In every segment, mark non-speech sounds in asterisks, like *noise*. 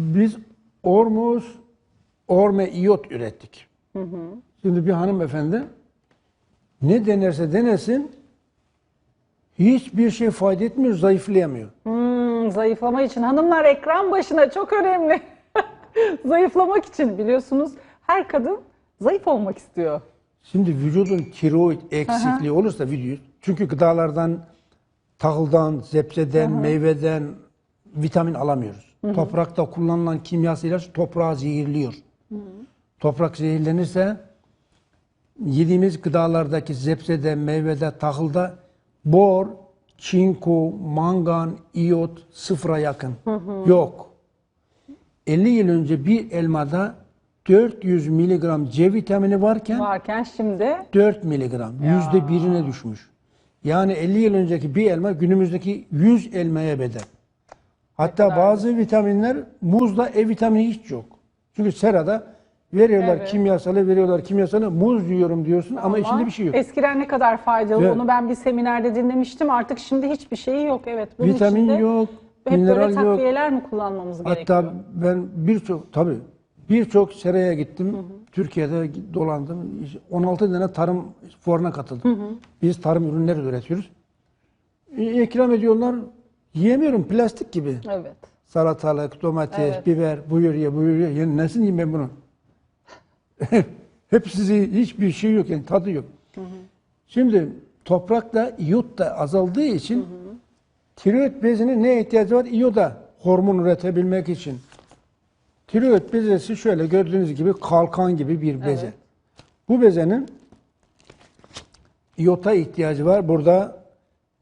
Biz Ormuz, Orme iyot ürettik. Şimdi bir hanımefendi ne denerse denesin hiçbir şey fayda etmiyor, zayıflayamıyor. Hmm, zayıflama için hanımlar ekran başına çok önemli. *laughs* Zayıflamak için biliyorsunuz her kadın zayıf olmak istiyor. Şimdi vücudun tiroid eksikliği olursa vücut çünkü gıdalardan tahıldan, zepseden, meyveden vitamin alamıyoruz. Toprakta kullanılan kimyasal ilaç toprağı zehirliyor. Toprak zehirlenirse yediğimiz gıdalardaki zepsede, meyvede, tahılda bor, çinko, mangan, iyot sıfıra yakın. Yok. 50 yıl önce bir elmada 400 miligram C vitamini varken Varken şimdi 4 miligram. Yüzde birine düşmüş. Yani 50 yıl önceki bir elma günümüzdeki 100 elmaya bedel. Hatta bazı vitaminler muzda E vitamini hiç yok. Çünkü serada veriyorlar Evet. kimyasalı, veriyorlar kimyasalı. Muz yiyorum diyorsun ama, içinde bir şey yok. Eskiden ne kadar faydalı Evet. onu ben bir seminerde dinlemiştim. Artık şimdi hiçbir şeyi yok. Evet. Bunun Vitamin içinde yok, Hep böyle mineral yok. takviyeler mi kullanmamız gerekiyor? Hatta ben birçok tabii birçok seraya gittim. Türkiye'de dolandım. 16 tane tarım fuarına katıldım. Biz tarım ürünleri üretiyoruz. E, ikram ediyorlar. Yiyemiyorum plastik gibi. Evet. Salatalık, domates, Evet. biber, buyur ye, buyur ye. Yani nasıl yiyeyim ben bunu? *laughs* Hepsi hiçbir şey yok yani tadı yok. Şimdi toprakta iyot da azaldığı için tiroid bezinin ne ihtiyacı var? İyoda hormon üretebilmek için. Tiroid bezesi şöyle gördüğünüz gibi kalkan gibi bir beze. Evet. Bu bezenin iyota ihtiyacı var. Burada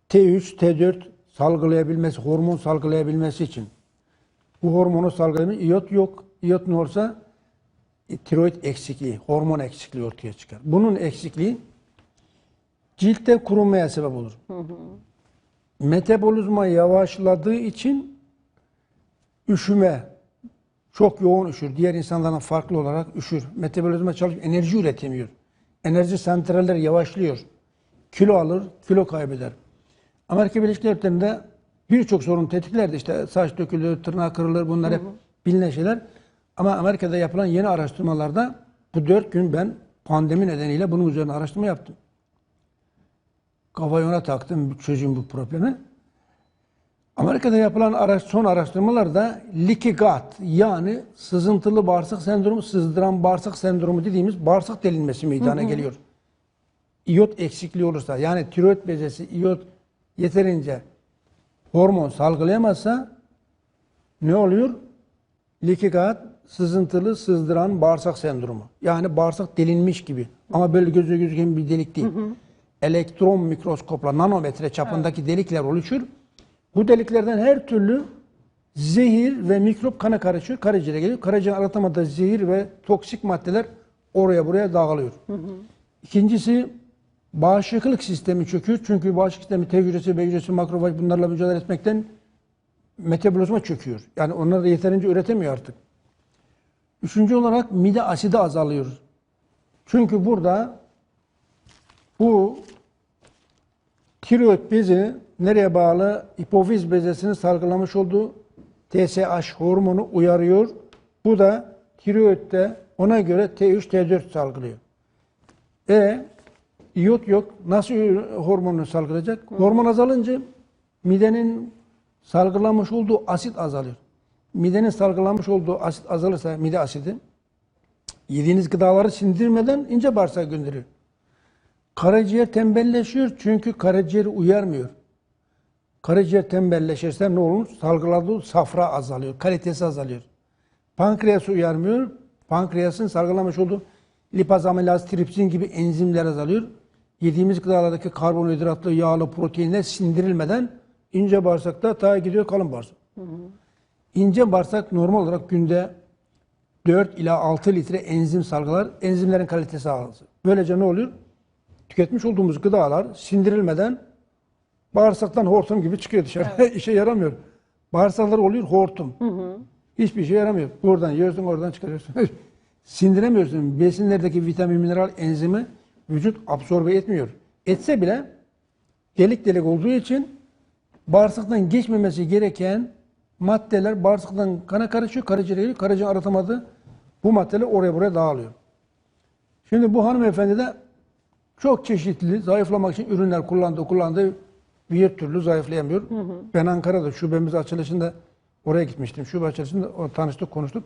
T3, T4 salgılayabilmesi, hormon salgılayabilmesi için. Bu hormonu salgılayabilmesi, iyot yok. İyot ne olursa e, tiroid eksikliği, hormon eksikliği ortaya çıkar. Bunun eksikliği ciltte kurumaya sebep olur. Metabolizma yavaşladığı için üşüme, çok yoğun üşür. Diğer insanlardan farklı olarak üşür. Metabolizma çalışıyor, enerji üretemiyor. Enerji santraller yavaşlıyor. Kilo alır, kilo kaybeder. Amerika Birleşik Devletleri'nde birçok sorun tetiklerdi. İşte saç dökülür, tırnak kırılır bunlar hep bilinen şeyler. Ama Amerika'da yapılan yeni araştırmalarda bu dört gün ben pandemi nedeniyle bunun üzerine araştırma yaptım. Kafayı ona taktım çözüm bu problemi. Amerika'da yapılan araç, son araştırmalarda leaky gut yani sızıntılı bağırsak sendromu, sızdıran bağırsak sendromu dediğimiz bağırsak delinmesi meydana geliyor. İyot eksikliği olursa yani tiroid bezesi iyot yeterince hormon salgılayamazsa ne oluyor? Gut sızıntılı sızdıran bağırsak sendromu. Yani bağırsak delinmiş gibi ama böyle gözle gözüken bir delik değil. Elektron mikroskopla nanometre çapındaki delikler oluşur. Bu deliklerden her türlü zehir ve mikrop kana karışıyor. Karaciğere geliyor. Karaciğer arıtmada zehir ve toksik maddeler oraya buraya dağılıyor. İkincisi bağışıklık sistemi çöküyor. Çünkü bağışıklık sistemi T hücresi, B hücresi, makrofaj bunlarla mücadele etmekten metabolizma çöküyor. Yani onlar da yeterince üretemiyor artık. Üçüncü olarak mide asidi azalıyor. Çünkü burada bu tiroid bezi nereye bağlı? Hipofiz bezesinin salgılamış olduğu TSH hormonu uyarıyor. Bu da tiroidde ona göre T3, T4 salgılıyor. E iyot yok. Nasıl hormonu salgılayacak? Hormon azalınca midenin salgılamış olduğu asit azalıyor. Midenin salgılamış olduğu asit azalırsa mide asidi yediğiniz gıdaları sindirmeden ince bağırsağa gönderiyor. Karaciğer tembelleşiyor çünkü karaciğer uyarmıyor. Karaciğer tembelleşirse ne olur? Salgıladığı safra azalıyor, kalitesi azalıyor. Pankreas uyarmıyor. Pankreasın salgılamış olduğu lipaz, amilaz, tripsin gibi enzimler azalıyor. Yediğimiz gıdalardaki karbonhidratlı, yağlı, proteinler sindirilmeden ince bağırsakta ta gidiyor kalın bağırsak. İnce bağırsak normal olarak günde 4 ila 6 litre enzim salgılar. Enzimlerin kalitesi azalır. Böylece ne oluyor? Tüketmiş olduğumuz gıdalar sindirilmeden bağırsaktan hortum gibi çıkıyor dışarı. *laughs* İşe yaramıyor. Bağırsaklar oluyor hortum. Hiçbir işe yaramıyor. Buradan yiyorsun, oradan çıkarıyorsun. *laughs* Sindiremiyorsun. Besinlerdeki vitamin, mineral, enzimi vücut absorbe etmiyor. Etse bile delik delik olduğu için bağırsaktan geçmemesi gereken maddeler bağırsaktan kana karışıyor, karaciğere geliyor. Karaciğer aratamadı. Bu maddeler oraya buraya dağılıyor. Şimdi bu hanımefendi de çok çeşitli zayıflamak için ürünler kullandı, kullandı. Bir türlü zayıflayamıyor. Ben Ankara'da şubemiz açılışında oraya gitmiştim. Şube açılışında tanıştık, konuştuk.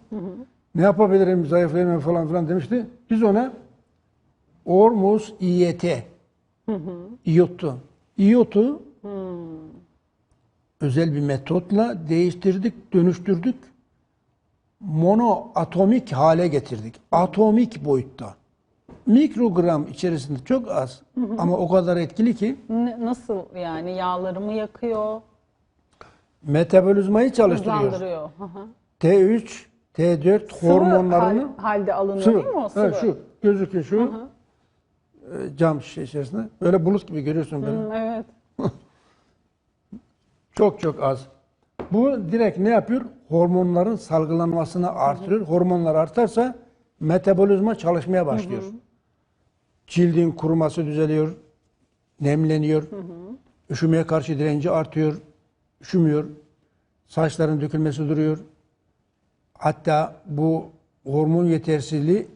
Ne yapabilirim zayıflayamam falan filan demişti. Biz ona Ormuz İYT İyottu. İyotu özel bir metotla değiştirdik, dönüştürdük. Monoatomik hale getirdik. Atomik boyutta. Mikrogram içerisinde çok az ama o kadar etkili ki nasıl yani yağlarımı yakıyor, metabolizmayı çalıştırıyor. hızlandırıyor. Hı hı. T3, T4 Sıvı hormonlarını hal- halde alınıyor sıvı. değil mi o sıvı? Evet, şu gözüküyor şu e, cam şişe içerisinde. Böyle bulut gibi görüyorsun böyle. Hı, evet. *laughs* Çok çok az. Bu direkt ne yapıyor? Hormonların salgılanmasını artırıyor. Hormonlar artarsa metabolizma çalışmaya başlıyor. Cildin kuruması düzeliyor, nemleniyor, üşümeye karşı direnci artıyor, üşümüyor, saçların dökülmesi duruyor. Hatta bu hormon yetersizliği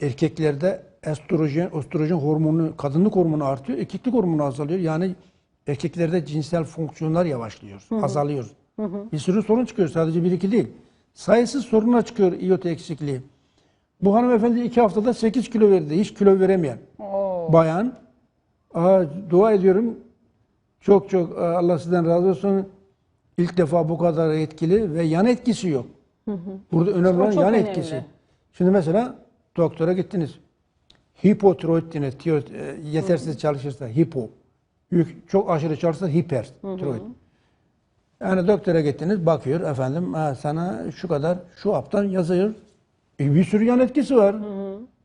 erkeklerde estrojen, östrojen hormonu, kadınlık hormonu artıyor, erkeklik hormonu azalıyor. Yani erkeklerde cinsel fonksiyonlar yavaşlıyor, azalıyor. Bir sürü sorun çıkıyor, sadece bir iki değil. Sayısız sorunlar çıkıyor iot eksikliği. Bu hanımefendi iki haftada 8 kilo verdi, hiç kilo veremeyen Oo. bayan. Aa, dua ediyorum. Çok çok aa, Allah sizden razı olsun. İlk defa bu kadar etkili ve yan etkisi yok. Burada önemli olan yan önemli. etkisi. Şimdi mesela doktora gittiniz. Hipotiroid deniyor. Tiroid, e, yetersiz çalışırsa hipo. Yük, çok aşırı çalışırsa hiper tiroid. Yani doktora gittiniz bakıyor efendim ha, sana şu kadar şu haptan yazıyor. E, bir sürü yan etkisi var.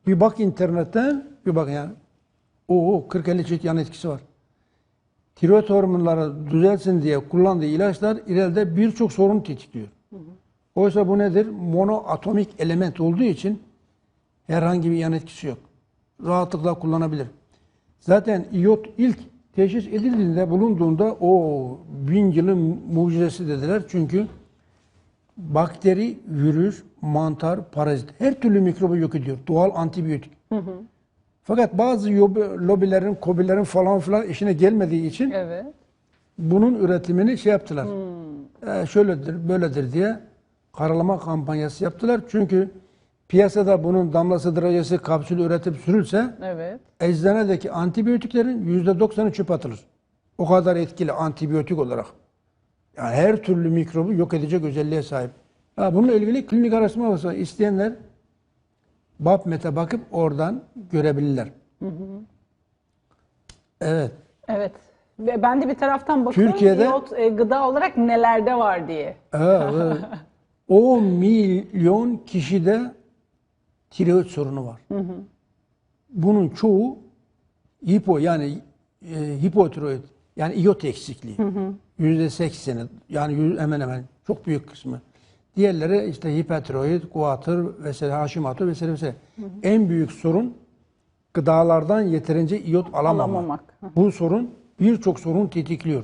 Bir bak internetten bir bak yani. Oo 40-50 çeşit yan etkisi var. Tiroid hormonları düzelsin diye kullandığı ilaçlar ileride birçok sorun tetikliyor. Oysa bu nedir? Monoatomik element olduğu için herhangi bir yan etkisi yok. Rahatlıkla kullanabilir. Zaten iot ilk teşhis edildiğinde bulunduğunda o bin yılın mucizesi dediler. Çünkü bakteri, virüs, mantar, parazit her türlü mikrobu yok ediyor. Doğal antibiyotik. Fakat bazı lobilerin, kobilerin falan filan işine gelmediği için Evet. bunun üretimini şey yaptılar. Ee, şöyledir, böyledir diye karalama kampanyası yaptılar. Çünkü piyasada bunun damlası derecesi kapsül üretip sürülse Evet. eczanedeki antibiyotiklerin %90'ı çöp atılır. O kadar etkili antibiyotik olarak. Yani her türlü mikrobu yok edecek özelliğe sahip. Ha, bununla ilgili klinik araştırma isteyenler BAPMET'e bakıp oradan görebilirler. Evet. Evet. Ve ben de bir taraftan bakıyorum Türkiye'de- iot e, gıda olarak nelerde var diye. Evet, evet. *laughs* 10 milyon kişide tiroid sorunu var. Bunun çoğu hipo yani e, hipotiroid yani iot eksikliği. Yüzde sekseni yani hemen hemen çok büyük kısmı. Diğerleri işte hipertiroid, kuatır vesaire, haşimatı vesaire vesaire. En büyük sorun gıdalardan yeterince iot alamama. Alamamak. Bu sorun birçok sorun tetikliyor.